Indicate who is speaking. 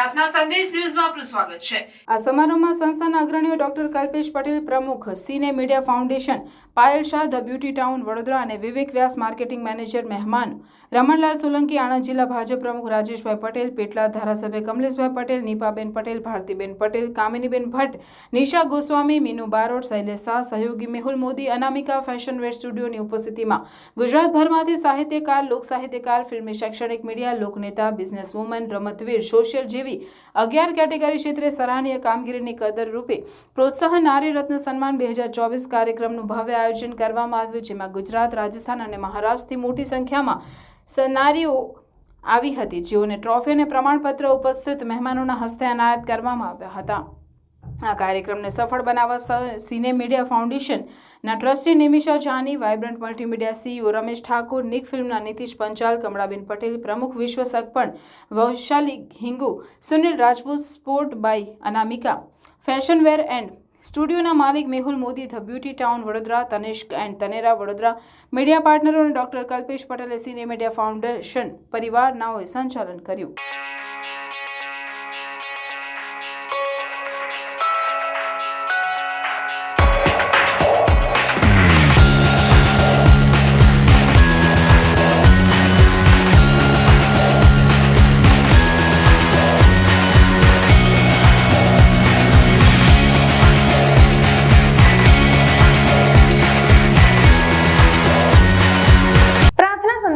Speaker 1: પ્રાર્થના સંદેશ ન્યૂઝમાં આપનું સ્વાગત છે.
Speaker 2: આ સમારોહમાં સંસ્થાના અગ્રણીઓ ડોક્ટર કલ્પેશ પટેલ પ્રમુખ, cine media foundation, Payal Shah, the beauty town, Vadodara અને વિવેક વ્યાસ માર્કેટિંગ મેનેજર મહેમાન, રમણલાલ સોલંકી, આણંદ જિલ્લા ભાજપ પ્રમુખ રાજેશભાઈ પટેલ, પેટલા ધારાસભ્ય કમલેશભાઈ પટેલ, નીપાબેન પટેલ, ભારતીબેન પટેલ, કામિનીબેન ભટ્ટ, નિશા ગોસ્વામી, મીનુ બારોટ, શૈલેષ શાહ, સહયોગી મેહુલ મોદી, અનામિકા ફેશન વેર સ્ટુડિયોની ઉપસ્થિતિમાં ગુજરાતભરમાંથી સાહિત્યકાર લોક સાહિત્યકાર ફિલ્મી શૈક્ષણિક મીડિયા, લોકનેતા, બિઝનેસ વુમન, રમતવીર, સોશિયલ જેવી અગિયાર કેટેગરી ક્ષેત્રે સરાહનીય કામગીરીની કદર રૂપે પ્રોત્સાહન નારી રત્ન સન્માન બે હજાર ચોવીસ કાર્યક્રમનું ભવ્ય આયોજન કરવામાં આવ્યું, જેમાં ગુજરાત, રાજસ્થાન અને મહારાષ્ટ્રથી મોટી સંખ્યામાં નારીઓ આવી હતી. જેઓને ટ્રોફી અને પ્રમાણપત્ર ઉપસ્થિત મહેમાનોના હસ્તે અનાયત કરવામાં આવ્યા હતા. આ કાર્યક્રમને સફળ બનાવવા સિને મીડિયા ફાઉન્ડેશનના trustee Nimisha Jani vibrant multimedia CEO Ramesh Thakur, Nick ફિલ્મના નીતિશ પંચાલ, કમળાબેન પટેલ, પ્રમુખ Vishwa Sagpan, Vaishali Hingu, Sunil Rajput, sport by Anamika, fashion wear and સ્ટુડિયોના માલિક Mehul Modi, the beauty town Vadodara, Tanishq and Taneira Vadodara, media પાર્ટનરો અને doctor Kalpesh પટેલે સિને media foundation પરિવારનાઓએ સંચાલન કર્યું.